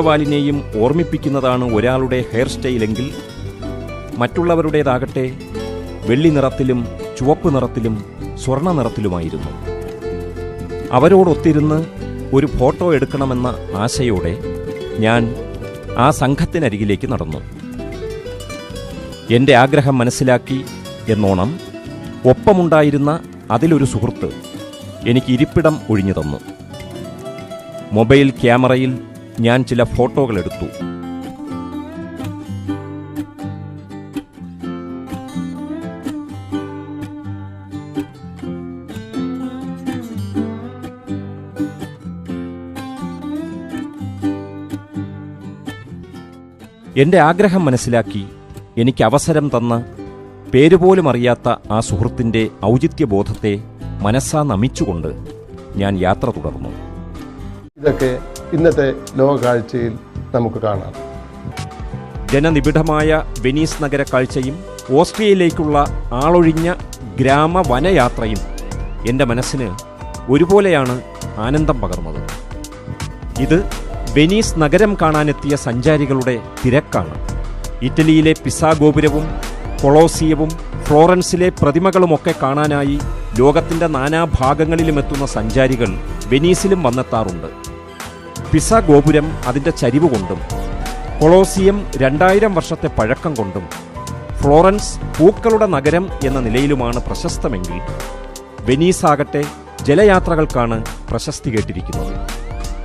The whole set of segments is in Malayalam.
വാലിനെയും ഓർമ്മിപ്പിക്കുന്നതാണ് ഒരാളുടെ ഹെയർ സ്റ്റൈലെങ്കിൽ മറ്റുള്ളവരുടേതാകട്ടെ വെള്ളി നിറത്തിലും ചുവപ്പ് നിറത്തിലും സ്വർണ നിറത്തിലുമായിരുന്നു. അവരോടൊത്തിരുന്ന് ഒരു ഫോട്ടോ എടുക്കണമെന്ന ആശയോടെ ഞാൻ ആ സംഘത്തിനരികിലേക്ക് നടന്നു. എന്റെ ആഗ്രഹം മനസ്സിലാക്കി എന്നോണം ഒപ്പമുണ്ടായിരുന്ന അതിലൊരു സുഹൃത്ത് എനിക്ക് ഇരിപ്പിടം ഒഴിഞ്ഞു തന്നു. മൊബൈൽ ക്യാമറയിൽ ഞാൻ ചില ഫോട്ടോകൾ എടുത്തു എന്റെ ആഗ്രഹം മനസ്സിലാക്കി എനിക്ക് അവസരം തന്ന പേരുപോലും അറിയാത്ത ആ സുഹൃത്തിന്റെ ഔചിത്യബോധത്തെ മനസ്സാ നമിച്ചുകൊണ്ട് ഞാൻ യാത്ര തുടർന്നു. ഇതൊക്കെ ഇന്നത്തെ ലോകകാഴ്ചയിൽ നമുക്ക് കാണാം. ജനനിബിഡമായ വെനീസ് നഗര കാഴ്ചയും ഓസ്ട്രിയയിലേക്കുള്ള ആളൊഴിഞ്ഞ ഗ്രാമ വനയാത്രയും എന്റെ മനസ്സിന് ഒരുപോലെയാണ് ആനന്ദം പകർന്നത്. ഇത് വെനീസ് നഗരം കാണാനെത്തിയ സഞ്ചാരികളുടെ തിരക്കാണ്. ഇറ്റലിയിലെ പിസാ ഗോപുരവും കൊളോസിയവും ഫ്ലോറൻസിലെ പ്രതിമകളുമൊക്കെ കാണാനായി ലോകത്തിന്റെ നാനാഭാഗങ്ങളിലും എത്തുന്ന സഞ്ചാരികൾ വെനീസിലും വന്നെത്താറുണ്ട്. പിസ ഗോപുരം അതിന്റെ ചരിവ് കൊണ്ടും കൊളോസിയം രണ്ടായിരം വർഷത്തെ പഴക്കം കൊണ്ടും ഫ്ലോറൻസ് പൂക്കളുടെ നഗരം എന്ന നിലയിലുമാണ് പ്രശസ്തമെങ്കിൽ വെനീസാകട്ടെ ജലയാത്രകൾക്കാണ് പ്രശസ്തി കേട്ടിരിക്കുന്നത്.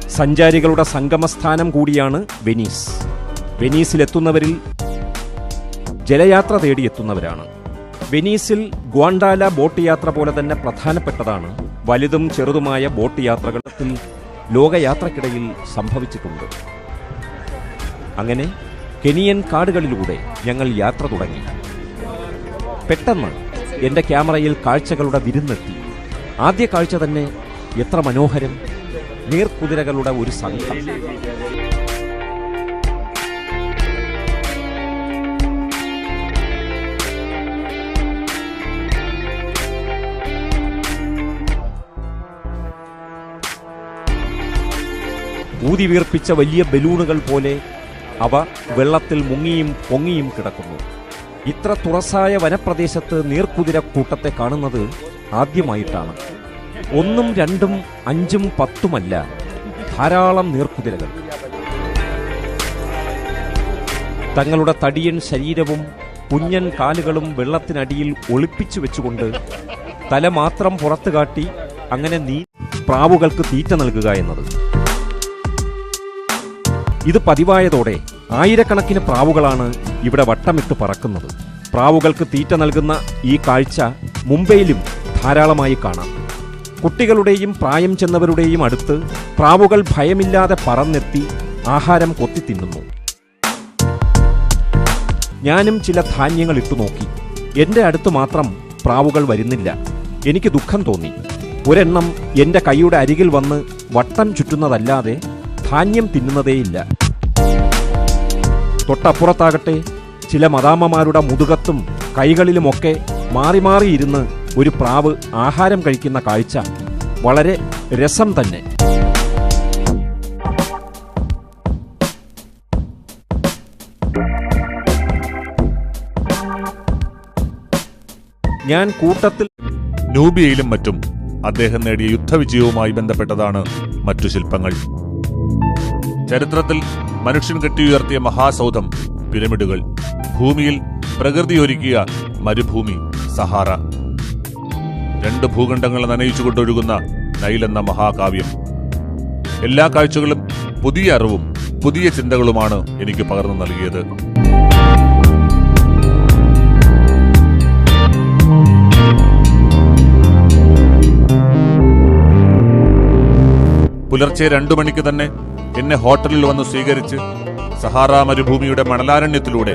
സഞ്ചാരികളുടെ സംഗമസ്ഥാനം കൂടിയാണ് വെനീസ്. വെനീസിലെത്തുന്നവരിൽ ജലയാത്ര തേടിയെത്തുന്നവരാണ്. വെനീസിൽ ഗ്വാണ്ടാല ബോട്ട് യാത്ര പോലെ തന്നെ പ്രധാനപ്പെട്ടതാണ് വലുതും ചെറുതുമായ ബോട്ട് യാത്രകളിൽ ലോകയാത്രക്കിടയിൽ സംഭവിച്ചിട്ടുണ്ട്. അങ്ങനെ കെനിയൻ കാടുകളിലൂടെ ഞങ്ങൾ യാത്ര തുടങ്ങി. പെട്ടെന്ന് എന്റെ ക്യാമറയിൽ കാഴ്ചകളുടെ വിരുന്നെത്തി. ആദ്യ കാഴ്ച തന്നെ എത്ര മനോഹരം നീർക്കുതിരകളുടെ ഒരു സംഘം. ഊതി വീർപ്പിച്ച വലിയ ബലൂണുകൾ പോലെ അവ വെള്ളത്തിൽ മുങ്ങിയും പൊങ്ങിയും കിടക്കുന്നു. ഇത്ര തുറസായ വനപ്രദേശത്ത് നീർക്കുതിര കൂട്ടത്തെ കാണുന്നത് ആദ്യമായിട്ടാണ്. ഒന്നും രണ്ടും അഞ്ചും പത്തുമല്ല ധാരാളം നീർക്കുതിരകൾ. തങ്ങളുടെ തടിയൻ ശരീരവും കുഞ്ഞൻ കാലുകളും വെള്ളത്തിനടിയിൽ ഒളിപ്പിച്ചു വെച്ചുകൊണ്ട് തല മാത്രം പുറത്തു കാട്ടി അങ്ങനെ നീ പ്രാവുകൾക്ക് തീറ്റ നൽകുക എന്നത്. ഇത് പതിവായതോടെ ആയിരക്കണക്കിന് പ്രാവുകളാണ് ഇവിടെ വട്ടമിട്ട് പറക്കുന്നത്. പ്രാവുകൾക്ക് തീറ്റ നൽകുന്ന ഈ കാഴ്ച മുംബൈയിലും ധാരാളമായി കാണാം. കുട്ടികളുടെയും പ്രായം ചെന്നവരുടെയും അടുത്ത് പ്രാവുകൾ ഭയമില്ലാതെ പറന്നെത്തി ആഹാരം കൊത്തി തിന്നുന്നു. ഞാനും ചില ധാന്യങ്ങൾ ഇട്ടു നോക്കി. എന്റെ അടുത്ത് മാത്രം പ്രാവുകൾ വരുന്നില്ല. എനിക്ക് ദുഃഖം തോന്നി. ഒരെണ്ണം എന്റെ കൈയുടെ അരികിൽ വന്ന് വട്ടം ചുറ്റുന്നതല്ലാതെ ധാന്യം തിന്നുന്നതേയില്ല. തൊട്ടപ്പുറത്താകട്ടെ ചില മദാമ്മമാരുടെ മുതുകത്തും കൈകളിലുമൊക്കെ മാറി മാറിയിരുന്ന് ഒരു പ്രാവ് ആഹാരം കഴിക്കുന്ന കാഴ്ച വളരെ രസം തന്നെ. ഞാൻ കൂട്ടത്തിൽ നൂബിയയിലും മറ്റും അദ്ദേഹം നേടിയ യുദ്ധവിജയവുമായി ബന്ധപ്പെട്ടതാണ് മറ്റു ശില്പങ്ങൾ. ചരിത്രത്തിൽ മനുഷ്യൻ കെട്ടിയുയർത്തിയ മഹാസൗധം പിരമിഡുകൾ ഭൂമിയിൽ പ്രകൃതി ഒരുക്കിയ മരുഭൂമി സഹാറ. രണ്ട് ഭൂഖണ്ഡങ്ങൾ നനയിച്ചുകൊണ്ടൊഴുകുന്ന നൈൽ എന്ന മഹാകാവ്യം. എല്ലാ കാഴ്ചകളും പുതിയ അറിവും പുതിയ ചിന്തകളുമാണ് എനിക്ക് പകർന്നു നൽകിയത്. പുലർച്ചെ രണ്ടു മണിക്ക് തന്നെ എന്നെ ഹോട്ടലിൽ വന്ന് സ്വീകരിച്ച് സഹാറ മരുഭൂമിയുടെ മണലാരണ്യത്തിലൂടെ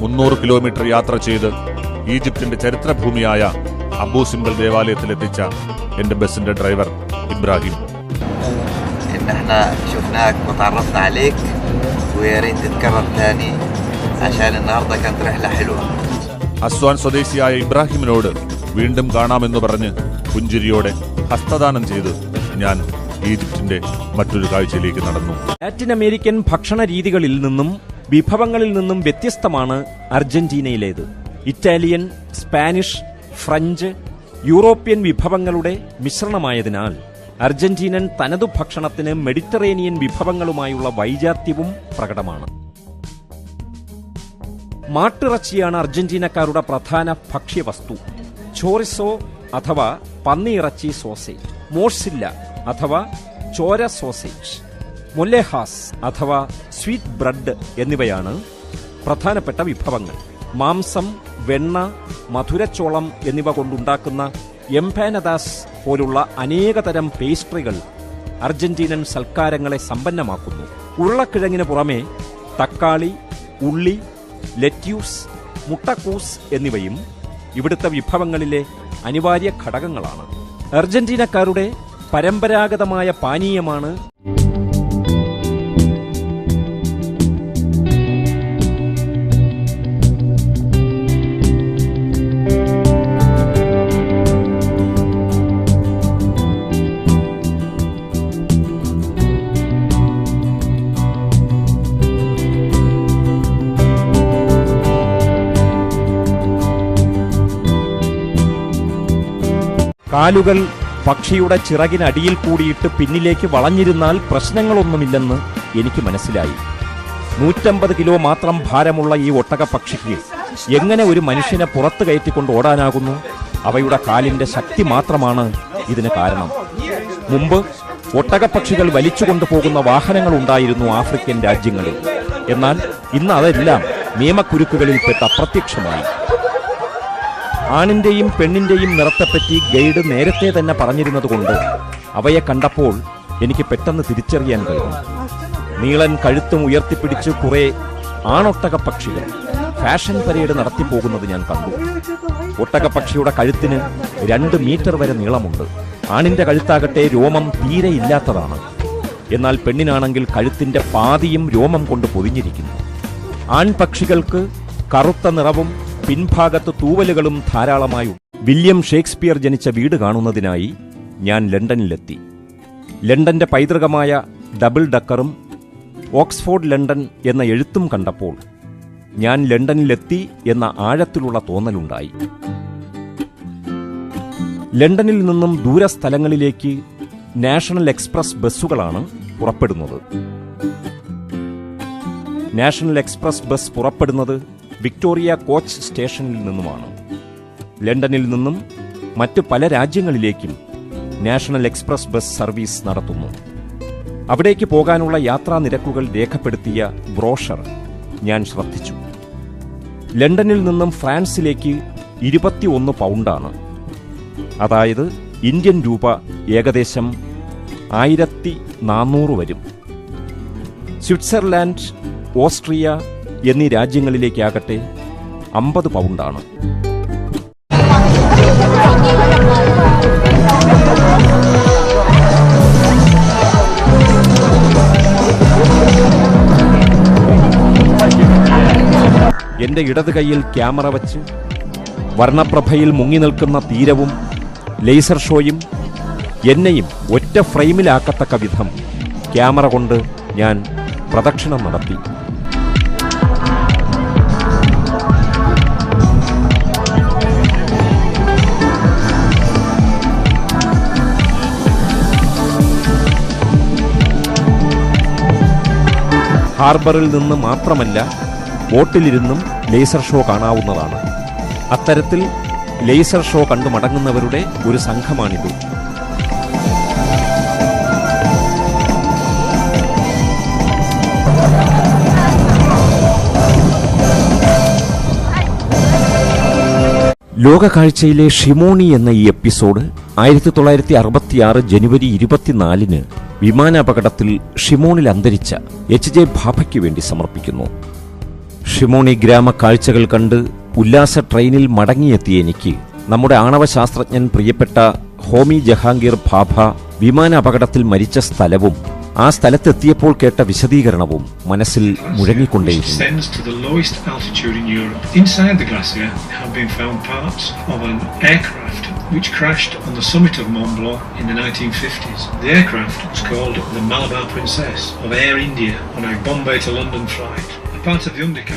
മുന്നൂറ് കിലോമീറ്റർ യാത്ര ചെയ്ത് ഈജിപ്തിന്റെ ചരിത്രഭൂമിയായ അബൂ സിംബൽ ദേവാലയത്തിൽ എത്തിച്ച എന്റെ ബസിന്റെ ഡ്രൈവർ ഇബ്രാഹിം. അസ്വാൻ സ്വദേശിയായ ഇബ്രാഹിമിനോട് വീണ്ടും കാണാമെന്ന് പറഞ്ഞ് പുഞ്ചിരിയോടെ ഹസ്തദാനം ചെയ്ത് ഞാൻ ഈജിപ്തിന്റെ മറ്റൊരു കാഴ്ചയിലേക്ക് നടന്നു. ലാറ്റിൻ അമേരിക്കൻ ഭക്ഷണ രീതികളിൽ നിന്നും വിഭവങ്ങളിൽ നിന്നും വ്യത്യസ്തമാണ് അർജന്റീനയിലേത്. ഇറ്റാലിയൻ സ്പാനിഷ് ഫ്രഞ്ച് യൂറോപ്യൻ വിഭവങ്ങളുടെ മിശ്രണമായതിനാൽ അർജന്റീനൻ തനതു ഭക്ഷണത്തിന് മെഡിറ്ററേനിയൻ വിഭവങ്ങളുമായുള്ള വൈജാത്യവും പ്രകടമാണ്. മാട്ടിറച്ചിയാണ് അർജന്റീനക്കാരുടെ പ്രധാന ഭക്ഷ്യവസ്തു. ചോറിസോ അഥവാ പന്നിയിറച്ചി സോസേജ് മോഴ്സില്ല അഥവാ ചോര സോസേജ് മുല്ലേഹാസ് അഥവാ സ്വീറ്റ് ബ്രെഡ് എന്നിവയാണ് പ്രധാനപ്പെട്ട വിഭവങ്ങൾ. മാംസം വെണ്ണ മധുരച്ചോളം എന്നിവ കൊണ്ടുണ്ടാക്കുന്ന എംപാനദാസ് പോലുള്ള അനേകതരം പേസ്ട്രികൾ അർജന്റീനൻ സൽക്കാരങ്ങളെ സമ്പന്നമാക്കുന്നു. ഉരുളക്കിഴങ്ങിന് പുറമെ തക്കാളി ഉള്ളി ലെറ്റ്യൂസ് മുട്ടക്കൂസ് എന്നിവയും ഇവിടുത്തെ വിഭവങ്ങളിലെ അനിവാര്യ ഘടകങ്ങളാണ്. അർജന്റീനക്കാരുടെ പരമ്പരാഗതമായ പാനീയമാണ് കാലുകൾ പക്ഷിയുടെ ചിറകിനടിയിൽ കൂടിയിട്ട് പിന്നിലേക്ക് വളഞ്ഞിരുന്നാൽ പ്രശ്നങ്ങളൊന്നുമില്ലെന്ന് എനിക്ക് മനസ്സിലായി. നൂറ്റമ്പത് കിലോ മാത്രം ഭാരമുള്ള ഈ ഒട്ടക പക്ഷിക്ക് എങ്ങനെ ഒരു മനുഷ്യനെ പുറത്തു കയറ്റിക്കൊണ്ട് ഓടാനാകുന്നു? അവയുടെ കാലിന്റെ ശക്തി മാത്രമാണ് ഇതിന് കാരണം. മുമ്പ് ഒട്ടകപ്പക്ഷികൾ വലിച്ചുകൊണ്ടു പോകുന്ന വാഹനങ്ങൾ ഉണ്ടായിരുന്നു ആഫ്രിക്കൻ രാജ്യങ്ങളിൽ. എന്നാൽ ഇന്ന് അതെല്ലാം നിയമക്കുരുക്കുകളിൽപ്പെട്ട് അപ്രത്യക്ഷമായി. ആണിന്റെയും പെണ്ണിന്റെയും നിറത്തെപ്പറ്റി ഗൈഡ് നേരത്തെ തന്നെ പറഞ്ഞിരുന്നതുകൊണ്ട് അവയെ കണ്ടപ്പോൾ എനിക്ക് പെട്ടെന്ന് തിരിച്ചറിയാൻ കഴിയും നീളൻ കഴുത്തും ഉയർത്തിപ്പിടിച്ച് കുറെ ആണൊട്ടക പക്ഷികൾ ഫാഷൻ പരേഡ് നടത്തിപ്പോകുന്നത് ഞാൻ കണ്ടു. ഒട്ടകപ്പക്ഷിയുടെ കഴുത്തിന് രണ്ട് മീറ്റർ വരെ നീളമുണ്ട്. ആണിന്റെ കഴുത്താകട്ടെ രോമം തീരെ ഇല്ലാത്തതാണ്. എന്നാൽ പെണ്ണിനാണെങ്കിൽ കഴുത്തിന്റെ പാതിയും രോമം കൊണ്ട് പൊതിഞ്ഞിരിക്കുന്നു. ആൺപക്ഷികൾക്ക് കറുത്ത നിറവും പിൻഭാഗത്ത് തൂവലുകളും ധാരാളമായി ഉണ്ട്. വില്യം ഷേക്സ്പിയർ ജനിച്ച വീട് കാണുന്നതിനായി ഞാൻ ലണ്ടനിലെത്തി. ലണ്ടന്റെ പൈതൃകമായ ഡബിൾ ഡക്കറും ഓക്സ്ഫോർഡ് ലണ്ടൻ എന്ന എഴുത്തും കണ്ടപ്പോൾ ഞാൻ ലണ്ടനിലെത്തി എന്ന ആഴത്തിലുള്ള തോന്നലുണ്ടായി. ലണ്ടനിൽ നിന്നും ദൂരസ്ഥലങ്ങളിലേക്ക് നാഷണൽ എക്സ്പ്രസ് ബസ്സുകളാണ് പുറപ്പെടുന്നത്. നാഷണൽ എക്സ്പ്രസ് ബസ് പുറപ്പെടുന്നത് വിക്ടോറിയ കോച്ച് സ്റ്റേഷനിൽ നിന്നുമാണ്. ലണ്ടനിൽ നിന്നും മറ്റ് പല രാജ്യങ്ങളിലേക്കും നാഷണൽ എക്സ്പ്രസ് ബസ് സർവീസ് നടത്തുന്നു. അവിടേക്ക് പോകാനുള്ള യാത്രാ നിരക്കുകൾ രേഖപ്പെടുത്തിയ ബ്രോഷർ ഞാൻ ശ്രദ്ധിച്ചു. ലണ്ടനിൽ നിന്നും ഫ്രാൻസിലേക്ക് ഇരുപത്തിയൊന്ന് പൗണ്ടാണ്. അതായത് ഇന്ത്യൻ രൂപ ഏകദേശം ആയിരത്തി നാനൂറ് വരും. സ്വിറ്റ്സർലാൻഡ് ഓസ്ട്രിയ എന്നീ രാജ്യങ്ങളിലേക്കാകട്ടെ അമ്പത് പൗണ്ടാണ്. എന്റെ ഇടത് കൈയിൽ ക്യാമറ വച്ച് വർണപ്രഭയിൽ മുങ്ങി നിൽക്കുന്ന തീരവും ലേസർ ഷോയും എന്നെയും ഒറ്റ ഫ്രെയിമിലാക്കത്തക്ക വിധം ക്യാമറ കൊണ്ട് ഞാൻ പ്രദക്ഷിണം നടത്തി. ഹാർബറിൽ നിന്ന് മാത്രമല്ല ബോട്ടിലിരുന്നും ലേസർ ഷോ കാണാവുന്നതാണ്. അത്തരത്തിൽ ലേസർ ഷോ കണ്ടു മടങ്ങുന്നവരുടെ ഒരു സംഘമാണിത്. ലോകകാഴ്ചയിലെ ഷിമോണി എന്ന ഈ എപ്പിസോഡ് ആയിരത്തി തൊള്ളായിരത്തി അറുപത്തിയാറ് ജനുവരി ഇരുപത്തിനാലിന് വിമാനാപകടത്തിൽ ഷിമോണിൽ അന്തരിച്ച എച്ച് ജെ ഭാഭയ്ക്ക് വേണ്ടി സമർപ്പിക്കുന്നു. ഷിമോണി ഗ്രാമ കാഴ്ചകൾ കണ്ട് ഉല്ലാസ ട്രെയിനിൽ മടങ്ങിയെത്തിയ എനിക്ക് നമ്മുടെ ആണവ ശാസ്ത്രജ്ഞൻ പ്രിയപ്പെട്ട ഹോമി ജഹാംഗീർ ഭാഭ വിമാനാപകടത്തിൽ മരിച്ച സ്ഥലവും ആ സ്ഥലത്തെത്തിയപ്പോൾ കേട്ട വിശദീകരണവും മനസ്സിൽ മുഴങ്ങിക്കൊണ്ടേയിരുന്നു. which crashed on the summit of Mont Blanc in the 1950s. The aircraft was called the Malabar Princess of Air India on a Bombay to London flight.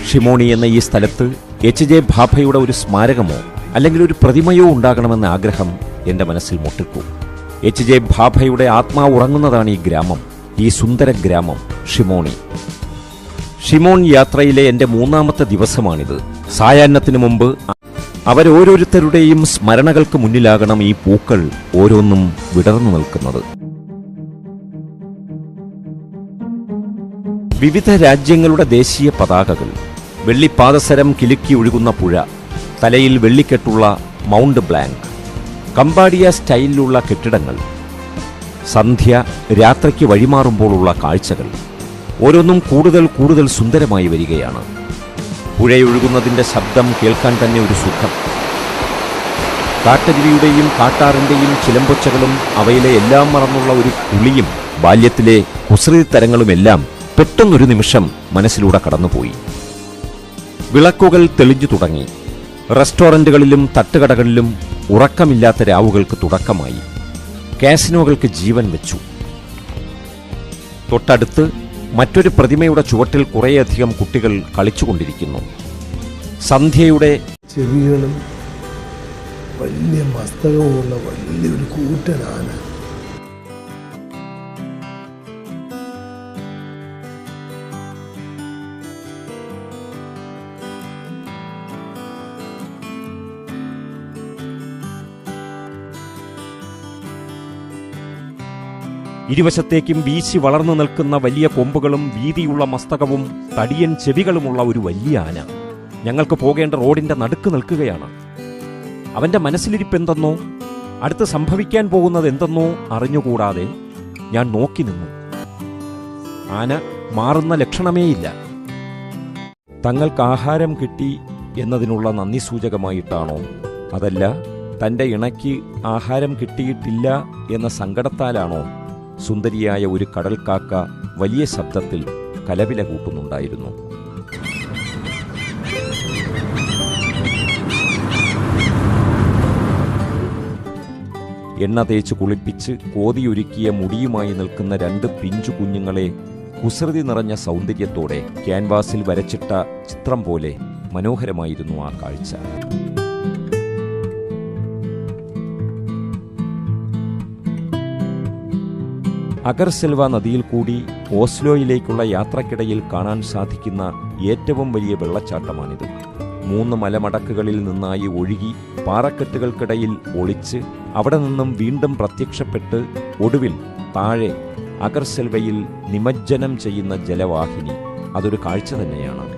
ഷിമോണി എന്ന ഈ സ്ഥലത്ത് എച്ച് ജെ ഭാഭയുടെ ഒരു സ്മാരകമോ അല്ലെങ്കിൽ ഒരു പ്രതിമയോ ഉണ്ടാകണമെന്ന ആഗ്രഹം എന്റെ മനസ്സിൽ മുട്ടിക്കൂ എച്ച് ജെ ഭാഭയുടെ ആത്മാ ഉറങ്ങുന്നതാണ് ഈ ഗ്രാമം ഈ സുന്ദര ഗ്രാമം ഷിമോണി ഷിമോൺ യാത്രയിലെ എന്റെ മൂന്നാമത്തെ ദിവസമാണിത് സായാഹ്നത്തിന് മുമ്പ് അവരോരോരുത്തരുടെയും സ്മരണകൾക്ക് മുന്നിലാകണം ഈ പൂക്കൾ ഓരോന്നും വിടർന്നു നിൽക്കുന്നത്. വിവിധ രാജ്യങ്ങളുടെ ദേശീയ പതാകകൾ വെള്ളിപ്പാദസരം കിലുക്കി ഒഴുകുന്ന പുഴ തലയിൽ വെള്ളിക്കെട്ടുള്ള മൗണ്ട് ബ്ലാങ്ക് കമ്പാടിയ സ്റ്റൈലിലുള്ള കെട്ടിടങ്ങൾ സന്ധ്യ രാത്രിക്ക് വഴിമാറുമ്പോഴുള്ള കാഴ്ചകൾ ഓരോന്നും കൂടുതൽ കൂടുതൽ സുന്ദരമായി വരികയാണ്. പുഴയൊഴുകുന്നതിന്റെ ശബ്ദം കേൾക്കാൻ തന്നെ ഒരു സുഖം. കാട്ടരുവിയുടെയും കാട്ടാറിന്റെയും ചിലമ്പൊച്ചകളും അവയിലെ എല്ലാം മറന്നുള്ള ഒരു കുളിയും ബാല്യത്തിലെ കുസൃതി തരങ്ങളുമെല്ലാം പെട്ടെന്നൊരു നിമിഷം മനസ്സിലൂടെ കടന്നുപോയി. വിളക്കുകൾ തെളിഞ്ഞു തുടങ്ങി. റെസ്റ്റോറന്റുകളിലും തട്ടുകടകളിലും ഉറക്കമില്ലാത്ത രാവുകൾക്ക് തുടക്കമായി. കാസിനോകൾക്ക് ജീവൻ വെച്ചു. തൊട്ടടുത്ത് മറ്റൊരു പ്രതിമയുടെ ചുവട്ടിൽ കുറേയധികം കുട്ടികൾ കളിച്ചുകൊണ്ടിരിക്കുന്നു. സന്ധ്യയുടെ ചെവികളും വലിയ മസ്തകവുമുള്ള വലിയൊരു കൂറ്റൻ ഇരുവശത്തേക്കും വീശി വളർന്നു നിൽക്കുന്ന വലിയ കൊമ്പുകളും വീതിയുള്ള മസ്തകവും തടിയൻ ചെവികളുമുള്ള ഒരു വലിയ ആന. ഞങ്ങൾക്ക് പോകേണ്ട റോഡിന്റെ നടുക്ക് നിൽക്കുകയാണ്. അവന്റെ മനസ്സിലിരിപ്പെന്തെന്നോ അടുത്ത് സംഭവിക്കാൻ പോകുന്നത് എന്തെന്നോ അറിഞ്ഞുകൂടാതെ ഞാൻ നോക്കി നിന്നു. ആന മാറുന്ന ലക്ഷണമേയില്ല. തങ്ങൾക്ക് ആഹാരം കിട്ടി എന്നതിനുള്ള നന്ദി സൂചകമായിട്ടാണോ? അതല്ല തന്റെ ഇണയ്ക്ക് ആഹാരം കിട്ടിയിട്ടില്ല എന്ന സങ്കടത്താലാണോ? സുന്ദരിയായ ഒരു കടൽക്കാക്ക വലിയ ശബ്ദത്തിൽ കലവില കൂട്ടുന്നുണ്ടായിരുന്നു. എണ്ണ തേച്ച് കുളിപ്പിച്ച് കോതിയൊരുക്കിയ മുടിയുമായി നിൽക്കുന്ന രണ്ട് പിഞ്ചു കുഞ്ഞുങ്ങളെ കുസൃതി നിറഞ്ഞ സൗന്ദര്യത്തോടെ ക്യാൻവാസിൽ വരച്ചിട്ട ചിത്രം പോലെ മനോഹരമായിരുന്നു ആ കാഴ്ച. അഗർസെൽവ നദിയിൽ കൂടി ഓസ്ലോയിലേക്കുള്ള യാത്രക്കിടയിൽ കാണാൻ സാധിക്കുന്ന ഏറ്റവും വലിയ വെള്ളച്ചാട്ടമാണിത്. മൂന്ന് മലമടക്കുകളിൽ നിന്നായി ഒഴുകി പാറക്കെട്ടുകൾക്കിടയിൽ ഒളിച്ച് അവിടെ നിന്നും വീണ്ടും പ്രത്യക്ഷപ്പെട്ട് ഒടുവിൽ താഴെ അഗർസെൽവയിൽ നിമജ്ജനം ചെയ്യുന്ന ജലവാഹിനി. അതൊരു കാഴ്ച തന്നെയാണ്.